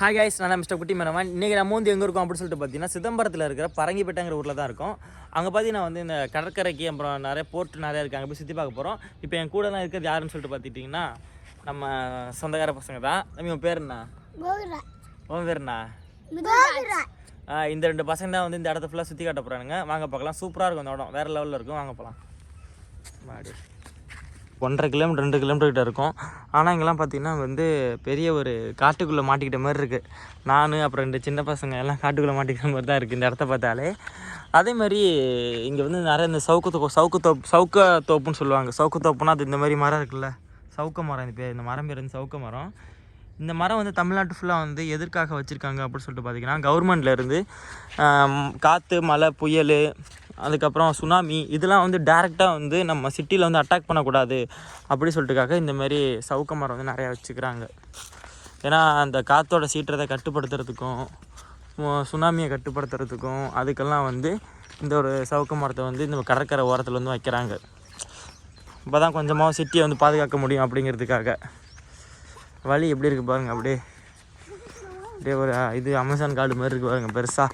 Hi guys நான் mister குட்டி மேனவன் இன்றைக்கி நம்ம வந்து எங்கே இருக்கோம் அப்படின்னு சொல்லிட்டு பார்த்தீங்கன்னா சிதம்பரத்தில் இருக்கிற பரங்கிப்பேட்டைங்கிற ஊரில் தான் இருக்கோம். அங்கே பார்த்தீங்கன்னா வந்து இந்த கடற்கரைக்கு அப்புறம் நிறைய போர்ட் நிறைய இருக்குது அங்கே போய் சுற்றி பார்க்க போகிறோம் இப்போ என் கூட தான் இருக்கிறது யாருன்னு சொல்லிட்டு பார்த்துட்டிங்கன்னா நம்ம சொந்தக்கார பசங்க தான். நம்ம உன் பேர் என்ன? உன் பேர் என்ன? கோகுரா ஆ, இந்த ரெண்டு பசங்க தான் வந்து இந்த இடத்த ஃபுல்லாக சுற்றி காட்ட போகிறானுங்க வாங்க பார்க்கலாம். சூப்பராக இருக்கும் இந்த இடம். வேறு லெவலில் இருக்கும். வாங்க போகலாம் மாடி ஒன்றரை கிலோமீட்டர் ரெண்டு கிலோமீட்டர் கிட்ட இருக்கும். ஆனால் இங்கெல்லாம் பார்த்திங்கன்னா வந்து பெரிய ஒரு காட்டுக்குள்ளே மாட்டிக்கிட்ட மாதிரி இருக்குது நான் அப்புறம் ரெண்டு சின்ன பசங்க எல்லாம் காட்டுக்குள்ளே மாட்டிக்கிற மாதிரி தான் இருக்குது இந்த இடத்த பார்த்தாலே. அதே மாதிரி இங்கே வந்து நிறைய இந்த சவுக்கு தோப்பு சவுக்கு தோப்பு சவுக்க தோப்புன்னு சொல்லுவாங்க. சவுக்கு தோப்புனா அது இந்த மாதிரி மரம் இருக்குல்ல? சவுக்க மரம் இந்த பேர் இந்த மரம் பேர் வந்து சவுக்க மரம். இந்த மரம் வந்து தமிழ்நாட்டு ஃபுல்லாக வந்து எதற்காக வச்சுருக்காங்க அப்படின்னு சொல்லிட்டு பார்த்திங்கன்னா கவர்மெண்ட்லேருந்து காற்று மழை புயல் அதுக்கப்புறம் சுனாமி இதெல்லாம் வந்து டேரெக்டாக வந்து நம்ம சிட்டியில் வந்து அட்டாக் பண்ணக்கூடாது அப்படி சொல்லிட்டுக்காக இந்தமாரி சவுக்க மரம் வந்து நிறையா வச்சுக்கிறாங்க. ஏன்னா அந்த காற்றோட சீற்றத்தை கட்டுப்படுத்துறதுக்கும் சுனாமியை கட்டுப்படுத்துறதுக்கும் அதுக்கெல்லாம் வந்து இந்த ஒரு சவுக்க மரத்தை வந்து இந்த கடற்கரை ஓரத்தில் வந்து வைக்கிறாங்க. இப்போ தான் கொஞ்சமாக சிட்டியை வந்து பாதுகாக்க முடியும் அப்படிங்கிறதுக்காக. வழி எப்படி இருக்குது பாருங்கள் அப்படியே. அப்படியே ஒரு இது அமேசான் காடு மாதிரி இருக்கு பாருங்கள் பெருசாக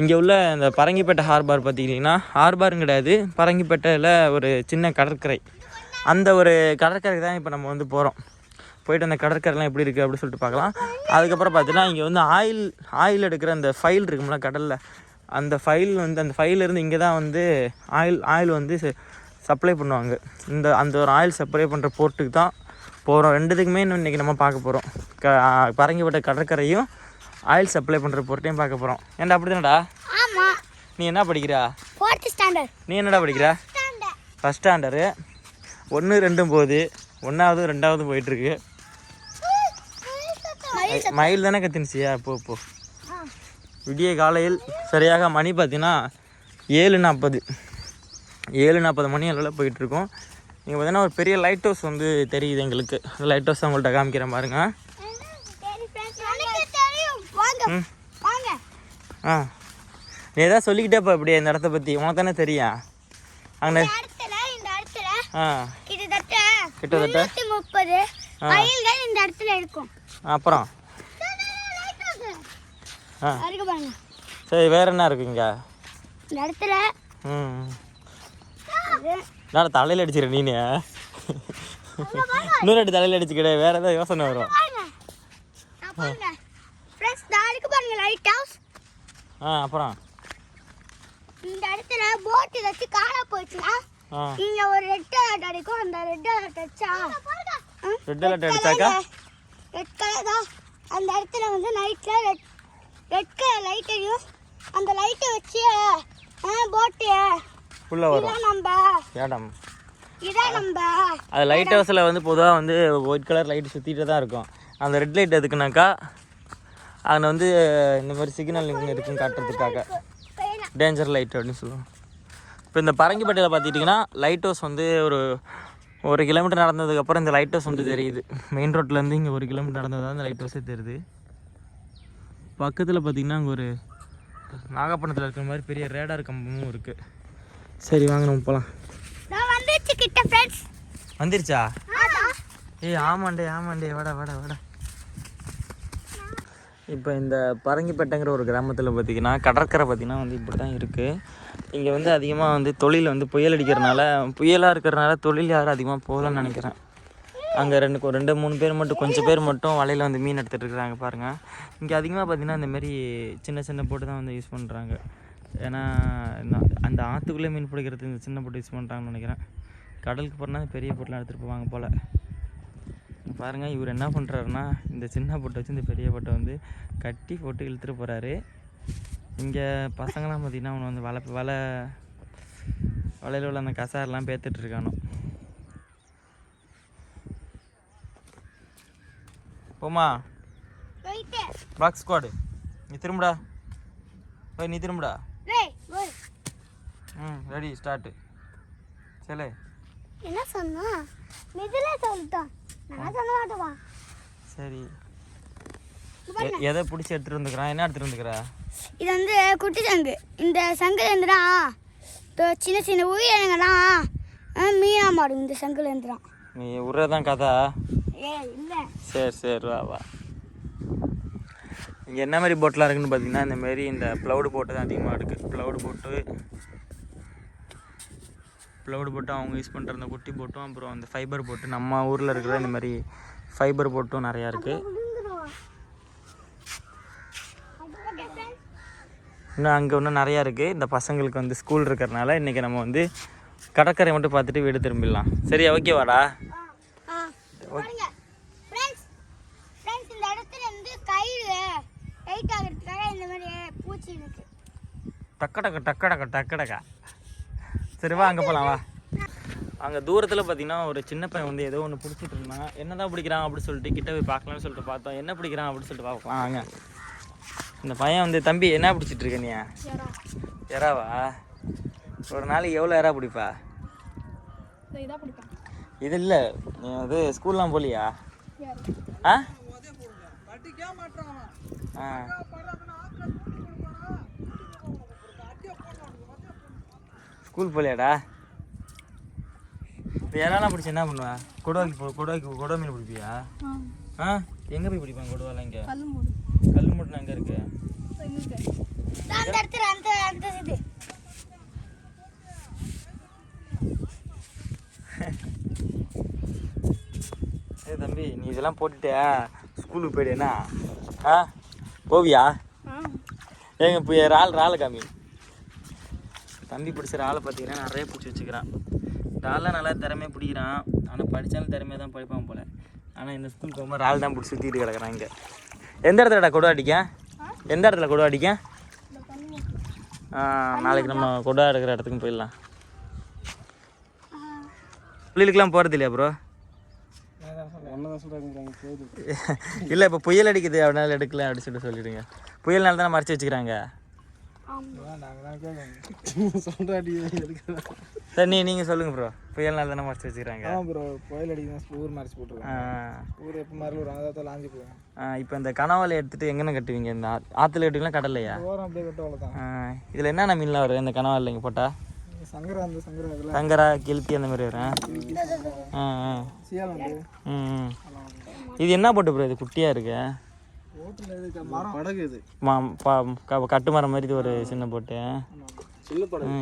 இங்கே உள்ள இந்த பரங்கிப்பேட்டை ஹார்பார் பார்த்தீங்கன்னா ஹார்பாரும் கிடையாது பரங்கிப்பேட்டையில் ஒரு சின்ன கடற்கரை. அந்த ஒரு கடற்கரைக்கு தான் இப்போ நம்ம வந்து போகிறோம் போயிட்டு அந்த கடற்கரைலாம் எப்படி இருக்குது அப்படின்னு சொல்லிட்டு பார்க்கலாம். அதுக்கப்புறம் பார்த்தீங்கன்னா இங்கே வந்து ஆயில் ஆயில் எடுக்கிற அந்த ஃபைல் இருக்கும்ல கடலில். அந்த ஃபைல் வந்து அந்த ஃபைலேருந்து இங்கே தான் வந்து ஆயில் ஆயில் வந்து சப்ளை பண்ணுவாங்க. இந்த அந்த ஒரு ஆயில் சப்ளை பண்ணுற போர்ட்டுக்கு தான் போகிறோம் ரெண்டுத்துக்குமே இன்னும் இன்றைக்கி நம்ம பார்க்க போகிறோம் க பரங்கிப்பட்ட கடற்கரையும் ஆயில் சப்ளை பண்ணுற போர்ட்டையும் பார்க்க போகிறோம் ஏன்டா அப்படி தானடா ஆமா. நீ என்ன படிக்கிறா? ஃபோர்த் ஸ்டாண்டர்ட் நீ என்னடா படிக்கிற? ஃபஸ்ட் ஸ்டாண்டர்டு ஒன்று ரெண்டும் போகுது. ஒன்றாவது ரெண்டாவது போயிட்டுருக்கு. மயில் தானே கத்தினுச்சியா? போ போ. விடிய காலையில் சரியாக மணி பார்த்தீங்கன்னா ஏழு நாற்பது. ஏழு நாற்பது மணி அளவில் போயிட்டுருக்கோம். இங்கே பார்த்தீங்கன்னா ஒரு பெரிய லைட் ஹவுஸ் வந்து தெரியுது எங்களுக்கு. லைட் ஹவுஸ் உங்கள்கிட்ட காமிக்கிறேன் பாருங்க எனக்கு தெரியும் வாங்க ம் வாங்க ஆ. நீ எதாவது சொல்லிக்கிட்டே இப்போ இப்படி இந்த இடத்த பற்றி உனக்கு தானே தெரியும். அங்கே ஆ. கிட்டத்தட்ட கிட்டத்தட்ட? நூத்தி முப்பது மயில்கள் இந்த இடத்துல இருக்கும். அப்புறம்? ஆ? சரி வேற என்ன இருக்கு இங்கே? இந்த இடத்துல ம். இது. நான் தலையில் அடிச்சிட நீனு. இன்னொரு அடி தலையில் அடிச்சுக்கிட. வேற ஏதாவது யோசனை வரும் பாருங்க நான் பாருங்க ஃப்ரெண்ட்ஸ் நாளைக்கு பாருங்க லைட் ஹவுஸ் ஆ அப்புறம்? இந்த இடத்துல போட் வச்சு காணா போச்சுன்னா ஆ. இங்க ஒரு ரெட் அலர்ட் அடிக்கும். அந்த ரெட் அலர்ட் அடிச்சா ரெட் அலர்ட் அடிச்சாக்கா? ரெட் கலர் தான். அந்த இடத்துல வந்து நைட்ல ரெட் ரெட் கலர் லைட் எரியும் அந்த லைட்டை வச்சு போட்டு உள்ளே வரும். நம்ம. இடம். இதான் நம்ம. அது லைட் ஹவுஸில் வந்து பொதுவாக வந்து ஒயிட் கலர் லைட் சுற்றிட்டு தான் இருக்கும். அந்த ரெட் லைட் எதுக்குனாக்கா அதில் வந்து இந்த மாதிரி சிக்னல் இங்கே இருக்குன்னு காட்டுறதுக்காக. டேஞ்சர் லைட் அப்படின்னு சொல்லுவோம் இப்போ இந்த பரங்கிப்பேட்டையில் பார்த்துட்டிங்கன்னா லைட் ஹவுஸ் வந்து ஒரு ஒரு கிலோமீட்டர் நடந்ததுக்கப்புறம் இந்த லைட் ஹவுஸ் வந்து தெரியுது. மெயின் ரோட்லேருந்து இங்கே ஒரு கிலோமீட்டர் நடந்தது தான் இந்த லைட் ஹவுஸே தெரியுது. பக்கத்தில் பார்த்தீங்கன்னா அங்கே ஒரு நாகப்பட்டினத்தில் இருக்கிற மாதிரி பெரிய ரேடார் கம்பமும் இருக்குது சரி வாங்க நம்ம போகலாம் வந்துருச்சா ஏய் ஆமாண்டே ஆமாண்டே. வாடா வாடா வாடா. இப்போ இந்த பரங்கிப்பேட்டைங்கிற ஒரு கிராமத்தில் பார்த்தீங்கன்னா கடற்கரை பார்த்தீங்கன்னா வந்து இப்படி தான் இருக்குது இங்கே வந்து அதிகமாக வந்து தொழில் வந்து புயல் அடிக்கிறனால புயலாக இருக்கிறனால தொழில் யாரும் அதிகமாக போகலன்னு நினைக்கிறேன். அங்கே ரெண்டு ரெண்டு மூணு பேர் மட்டும் கொஞ்சம் பேர் மட்டும் வலையில் வந்து மீன் எடுத்துகிட்டு இருக்கிறாங்க பாருங்கள் இங்கே அதிகமாக பார்த்திங்கன்னா இந்த மாதிரி சின்ன சின்ன போட்டு தான் வந்து யூஸ் பண்ணுறாங்க ஏன்னா இந்த- அந்த ஆற்றுக்குள்ளே மீன் பிடிக்கிறது இந்த சின்ன போட்டு யூஸ் பண்ணுறாங்கன்னு நினைக்கிறேன். கடலுக்கு போனால் பெரிய போட்டெலாம் எடுத்துகிட்டு போவாங்க போல். பாருங்க இவர் என்ன பண்ணுறாருன்னா இந்த சின்ன பொட்டை வச்சு இந்த பெரிய பொட்டை வந்து கட்டி போட்டு இழுத்துட்டு போகிறாரு இங்கே பசங்களாம் பார்த்தீங்கன்னா அவனை வந்து வலை வலை வலையில் உள்ள அந்த கசாரெலாம் பேத்துட்ருக்கானோ போமா பாக்ஸ் பிளாக் ஸ்குவாடு நீ திரும்புடா. போய் நீ திரும்புடா. ம் ரெடி ஸ்டார்ட்டு சரி என்ன சொன்னா? மெதுல சொல்லிட்டான். சரி. எதை பிடிச்சி எடுத்துகிட்டு வந்துக்கிறான் என்ன எடுத்துகிட்டு வந்துக்கிறா இது வந்து குட்டி சங்கு. இந்த சங்குல இருந்துடா சின்ன சின்ன உயிரினங்கள்லாம் மீனா மாடும் இந்த சங்குல இருந்துடான் நீ விட்றதான் கதை. சரி சரி வா வா. இங்கே என்ன மாதிரி போட்லாம் இருக்குன்னு பார்த்தீங்கன்னா இந்த மாதிரி இந்த ப்ளவுடு போட்டு தான் அதிகமாக இருக்குது ப்ளவுடு போட்டு ப்ளவுடு போட்டு அவங்க யூஸ் பண்ணுற அந்த குட்டி போட்டும் அப்புறம் அந்த ஃபைபர் போட்டு நம்ம ஊரில் இருக்கிற இந்த மாதிரி ஃபைபர் போட்டும் நிறையா இருக்குது இன்னும் அங்கே இன்னும் நிறையா இருக்குது இந்த பசங்களுக்கு வந்து ஸ்கூல் இருக்கிறனால இன்றைக்கி நம்ம வந்து கடற்கரை மட்டும் பார்த்துட்டு வீடு திரும்பிடலாம். சரியா? ஓகேவாடா ஆ பாருங்க. ஃப்ரெண்ட்ஸ் ஃப்ரெண்ட்ஸ் இந்த இடத்துல சரி வா அங்கே போகலாம் வா. அங்கே தூரத்தில் பார்த்தீங்கன்னா ஒரு சின்ன பையன் வந்து ஏதோ ஒன்று பிடிச்சிட்டு இருந்தான். என்ன தான் பிடிக்கிறான் அப்படின்னு சொல்லிட்டு கிட்ட போய் பார்க்கலாம்னு சொல்லிட்டு பார்த்தோம். என்ன பிடிக்கிறான் அப்படின்னு சொல்லிட்டு பார்க்கலாம் வாங்க. இந்த பையன் வந்து தம்பி என்ன பிடிச்சிட்டு இருக்க நீ? எறாவா? ஒரு நாளைக்கு எவ்வளோ எறா பிடிப்பா? இது இல்லை நீ வந்து ஸ்கூல்லாம் போலியா? ஆ? ஆ. ஸ்கூல் போலியாடா? இப்போ யாரெல்லாம் பிடிச்சி என்ன பண்ணுவா? கொடுவாக்கி போ கொடுவாக்கி கொடுவா மீன் பிடிப்பியா? ஆ. எங்கே போய் பிடிப்பாங்க கொடுவாலாம் இங்கே? கல் மூடு. கல் மூட்டினா எங்கே இருக்கு? அந்த இடத்துல அந்த அந்த இது. ஏ தம்பி நீ இதெல்லாம் போட்டுட்டு ஸ்கூலுக்கு போயிடுனா ஆ? போவியா? ஏங்க இப்போ இறால் இறால் காமி. தம்பி பிடிச்ச ஆளை பார்த்தீங்கன்னா நிறைய பிடிச்சி வச்சுக்கிறான். இறாலாம் நல்லா திறமையாக பிடிக்கிறான். ஆனால் படித்தாலும் திறமையாக தான் படிப்பான் போல். ஆனால் இந்த ஸ்கூல் போகும்போது இறால் தான் பிடிச்சி சுற்றிட்டு கிடக்குறான் இங்கே. எந்த இடத்துலடா கொடு அடிக்க? எந்த இடத்துல கொடு அடிக்க? நாளைக்கு நம்ம கொடா எடுக்கிற இடத்துக்கு போயிடலாம். புள்ளிகளுக்கெல்லாம் போகிறது இல்லையா ப்ரோ இல்லை இப்போ புயல் அடிக்குது அதனால எடுக்கல அப்படின்னு சொல்லிட்டு சொல்லிடுங்க. புயல்னால தானே மறைச்சி வச்சுக்கிறாங்க? சரி நீ நீங்கள் சொல்லுங்கள் ப்ரோ புயல்னால தானே மறைச்சி வச்சுக்கிறாங்க. ப்ரோ புயல் அடிக்கும் ஊர் மறைச்சு போட்டுருவாங்க. ஊர் எப்போ ஒரு லாஞ்சி போகும். இப்போ இந்த கனவாலை எடுத்துட்டு எங்கன்னு கட்டுவீங்க? இந்த ஆ- ஆத்துல கட்டுவீங்களா கடல்லையா? ஓரம் அப்படியே கட்ட அவ்வளோதான் இதில் என்னென்ன மீன்லாம் வரும்? இந்த கனவாலில் இங்கே போட்டால் சங்கரா அந்த சங்கரா சங்கரா கிழ்த்தி அந்த மாதிரி வரும். ஆ ஆ. இது என்ன போட்டு ப்ரோ இது குட்டியாக இருக்கு. ஓட்டில் இது மரம். படகு இது. மா பா க- கட்டு மரம் மாதிரி ஒரு சின்ன போட்டு.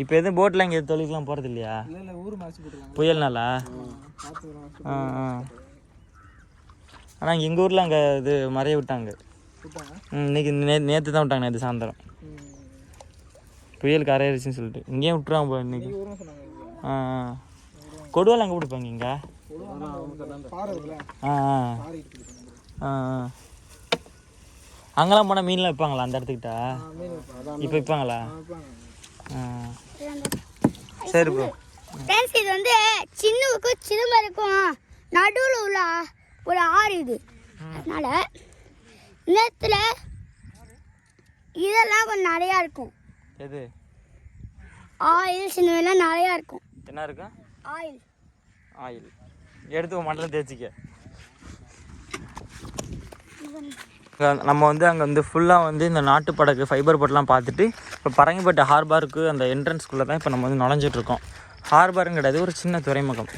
இப்போ எதுவும் போட்டில் இங்கே தொழிலுக்குலாம் போகிறது இல்லையா? இல்லை இல்லை ஊர் மறைச்சு போட்டுருக்காங்க புயல்னாலா ஆனால் எங்கள் ஊரில் அங்கே இது மறைய விட்டாங்க. விட்டாங்க? ம், இன்னைக்கு நே நேற்று தான் விட்டாங்க நேற்று சாயந்தரம். புயல் கரையிருச்சுன்னு சொல்லிட்டு. இங்கேயும் விட்டுருவாங்க போல இன்னைக்கு. ஆ ஆ. கொடுவால் அங்கே பிடிப்பாங்க இங்கே? ஆ ஆ. ஆ ஆ. அங்கெல்லாம் போனால் மீன்லாம் வைப்பாங்களா அந்த இடத்துக்கிட்ட? இப்போ ஆ சரி ப்ரோ ஃப்ரெண்ட்ஸ் இது வந்து சின்னவுக்கும் சிதம்பருக்கும் நடுவில் உள்ள ஒரு ஆறு இது. அதனால நேரத்தில் இதெல்லாம் கொஞ்சம் நிறையா இருக்கும். எது? ஆயில் சின்னதெல்லாம் நிறையா இருக்கும். என்ன இருக்கும்? ஆயில். ஆயில். எடுத்து மண்டலம் தேய்ச்சிக்க. நம்ம வந்து அங்கே வந்து ஃபுல்லாக வந்து இந்த நாட்டு படகு ஃபைபர் போட்டெலாம் பார்த்துட்டு இப்போ பரங்கிப்பட்ட ஹார்பருக்கு அந்த என்ட்ரன்ஸ்குள்ளே தான் இப்போ நம்ம வந்து நுழைஞ்சிட்ருக்கோம் ஹார்பருங்க கிடையாது ஒரு சின்ன துறைமுகம்.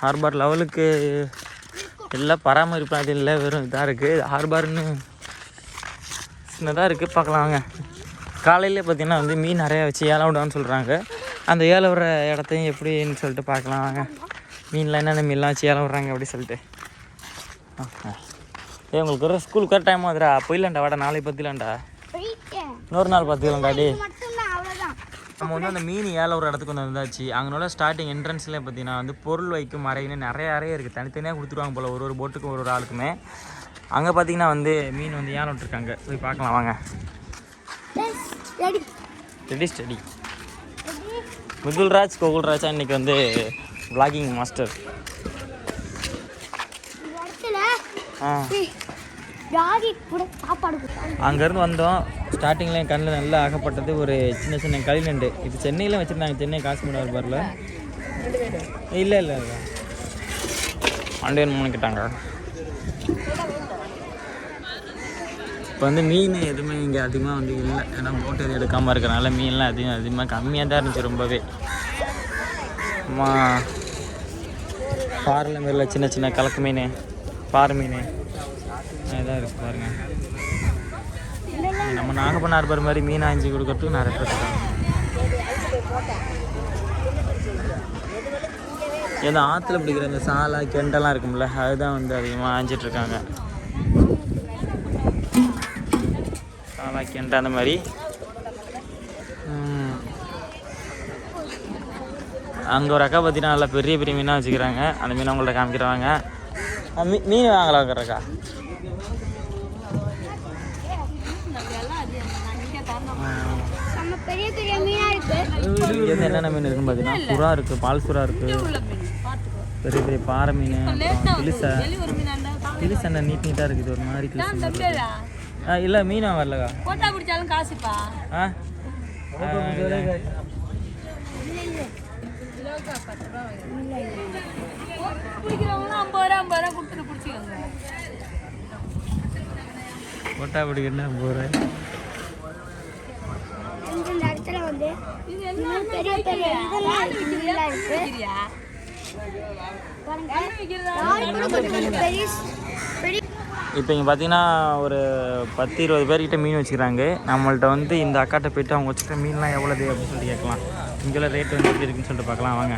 ஹார்பர் லெவலுக்கு எல்லாம் பராமரிப்பு அது இல்லை வெறும் இதாக இருக்குது ஹார்பர்னு சின்னதாக இருக்குது பார்க்கலாங்க காலையிலே பார்த்தீங்கன்னா வந்து மீன் நிறையா வச்சு ஏழை விடுவான்னு சொல்கிறாங்க அந்த ஏழை விடுற இடத்தையும் எப்படின்னு சொல்லிட்டு பார்க்கலாம் வாங்க. மீன்லாம் என்னென்ன மீன்லாம் வச்சு ஏழை விட்றாங்க அப்படி சொல்லிட்டு. ஓகே ஏய் உங்களுக்கு ஒரு ஸ்கூலுக்கு வர டைம் ஆகுதுடா. போயிடலாம்டா வாடா நாளைக்கு பத்திலாம்டா. போயிட்டேன். இன்னொரு நாள் பார்த்துக்கலாம்டா டே நம்ம வந்து அந்த மீன் ஏல ஒரு இடத்துக்கு வந்து வந்தாச்சு. அங்கனோட ஸ்டார்டிங் என்ட்ரன்ஸ்லேயே பார்த்தீங்கன்னா வந்து பொருள் வைக்கும் அறைன்னு நிறைய அறையே இருக்குது தனித்தனியாக கொடுத்துருவாங்க போல் ஒரு ஒரு போட்டுக்கும் ஒரு ஒரு ஆளுக்குமே. அங்கே பார்த்தீங்கன்னா வந்து மீன் வந்து ஏலம் விட்டுருக்காங்க. போய் பார்க்கலாம் வாங்க. ரெடி ஸ்டடி முகுல்ராஜ் கோகுல்ராஜா இன்னைக்கு வந்து vlogging மாஸ்டர் இந்த இடத்துல ஆ டாகி கூட சாப்பாடு கொடுத்தாங்க அங்கேருந்து வந்தோம். ஸ்டார்டிங்கில் என் கண்ணில் நல்லா ஆகப்பட்டது. ஒரு சின்ன சின்ன களிநண்டு இது சென்னையில் வச்சுருந்தாங்க. சென்னை காசிமீடு ஹார்பரில் இல்லை இல்லை இல்லை. ஆண்டவன் மூணு கிட்டாங்க. இப்போ வந்து மீன் எதுவுமே இங்கே அதிகமாக வந்து இல்லை. ஏன்னா போட்டு எதுவும் எடுக்காமல் இருக்கிறனால மீன்லாம் அதிகம் அதிகமாக கம்மியாக தான் இருந்துச்சு ரொம்பவே. அம்மா பாறையில் மாரில சின்ன சின்ன கலக்கு மீன். பாறை மீன். இதாக இருக்குது பாருங்க. நம்ம நாகப்பண்ண ஹார்பர் மாதிரி மீன் ஆஞ்சி கொடுக்கறதுக்கு நிறைய பேர் இருக்காங்க. ஏதோ ஆற்றுல பிடிக்கிற இந்த சாலை கெண்டெல்லாம் இருக்கும்ல அதுதான் வந்து அதிகமாக ஆஞ்சிட்டு இருக்காங்க. சாலா கெண்டை அந்த மாதிரி. அங்கே ஒரு அக்கா பார்த்தீங்கன்னா நல்லா பெரிய பெரிய மீனாக வச்சுக்கிறாங்க. அந்த மீனை அவங்கள்ட்ட காமிக்கிறாங்க மீ மீன் வாங்கலாம் இருக்கு வந்து என்னென்ன மீன் இருக்குன்னு பார்த்தீங்கன்னா சுறா இருக்குது பால் சுறா இருக்குது பெரிய பெரிய பாறை மீன் கிளிசை என்ன நீட் நீட்டாக இருக்குது ஒரு மாதிரி கிளிசை ஆ இல்லை மீன் வரலக்கா. போட்டா பிடிச்சாலும் காசுப்பா. ஆ? ஆ, பிடிக்கிறவங்களும் ஐம்பது ரூபா ரூபா கொடுத்துட்டு பிடிச்சிக்கோங்க. பிடிக்கணும் இந்த இடத்துல வந்து பெரிய பெரிய இதெல்லாம் இருக்கு, பெரிய இப்போ இங்கே பார்த்தீங்கன்னா ஒரு பத்து இருபது பேர்கிட்ட மீன் வச்சுக்கிறாங்க. நம்மள்ட்ட வந்து இந்த அக்காட்ட போயிட்டு அவங்க வச்சுக்கிற மீன்லாம் எவ்வளோது அப்படின்னு சொல்லிட்டு கேட்கலாம். இங்கெல்லாம் ரேட் வந்து எப்படி இருக்குன்னு சொல்லிட்டு பார்க்கலாம். வாங்க.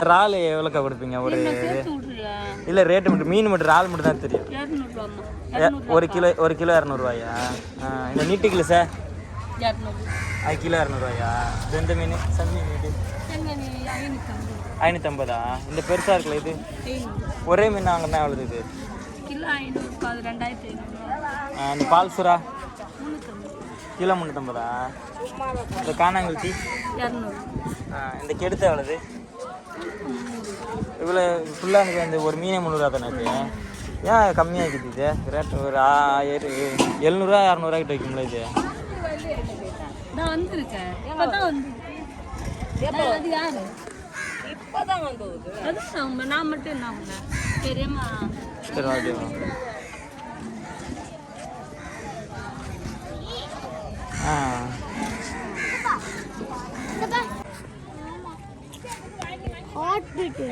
இறால் எவ்வளோக்கா கொடுப்பீங்க? ஒரு இல்லை ரேட்டு மட்டும் மீன் மட்டும் இறால் மட்டும் தான் தெரியும். ஒரு கிலோ ஒரு கிலோ இரநூறுவாயா? இந்த நீட்டு கிலோ சார் அது கிலோ இரநூறுவாயா? இது எந்த மீன்? சந்தி மீன் ஐநூற்றம்பது இந்த பெருசாக இருக்குல்ல இது? ஒரே மீன் வாங்கினா எவ்வளோ இது? இந்த பால் சுறா? கிலோ முந்நூற்றம்பதா இந்த ஆ, இந்த கெடுத்த எவ்வளவு இவ்வளோ ஃபுல்லாக எனக்கு இந்த ஒரு மீனே முந்நூறுவா தானே இருக்கு? ஏன் கம்மியாக இருக்குது இது? ரேட் ஒரு ஆயிரம் எழுநூறுவா இரநூறுவா கிட்ட வைக்கும்ல இது? நான் வந்திருக்கேன். இப்பதான் வந்து. அது யாரு? இப்பதான் வந்தது அது நம்ம நான் மட்டும் என்ன பண்ணேன் பெரியம்மா. சரி ஓகே ஆ. ஹாட் பீட்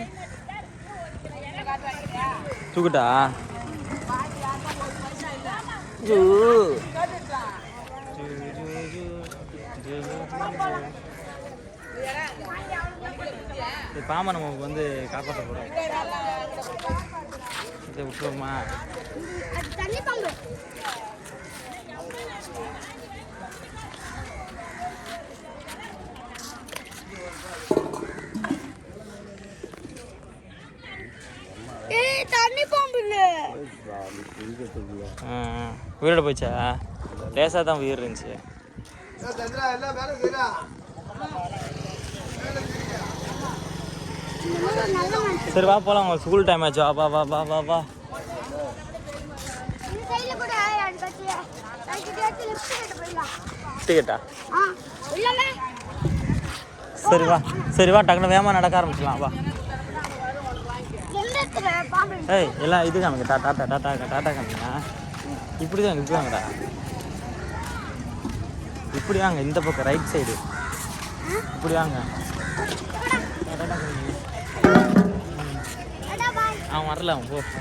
தூக்குட்டா பாம்பை நம்ம வந்து காப்பாற்ற போகிறோம் இதை விட்டுருவோமா அது தண்ணி பாம்பு ஏய் தண்ணி பாம்பு இல்ல ஆ ஆ. உயிரோட போச்சா? லேசாக தான் உயிர் இருந்துச்சு. சரி வா போகலாம் உங்கள் ஸ்கூல் டைம் ஆச்சு. வா வா வா வா வா டிக்கெட்டா சரி வா. சரி வா டக்குனு வேகமாக நடக்க ஆரம்பிச்சிடலாம் வா. ஏய் எல்லாம் இது காமிங்க. டா டாட்டா டாட்டா டாட்டா காமிங்க. இப்படி தான் இப்படி வாங்கடா. இப்படி வாங்க இந்த பக்கம் ரைட் சைடு இப்படி வாங்க. அவன் வரல அவன் போ.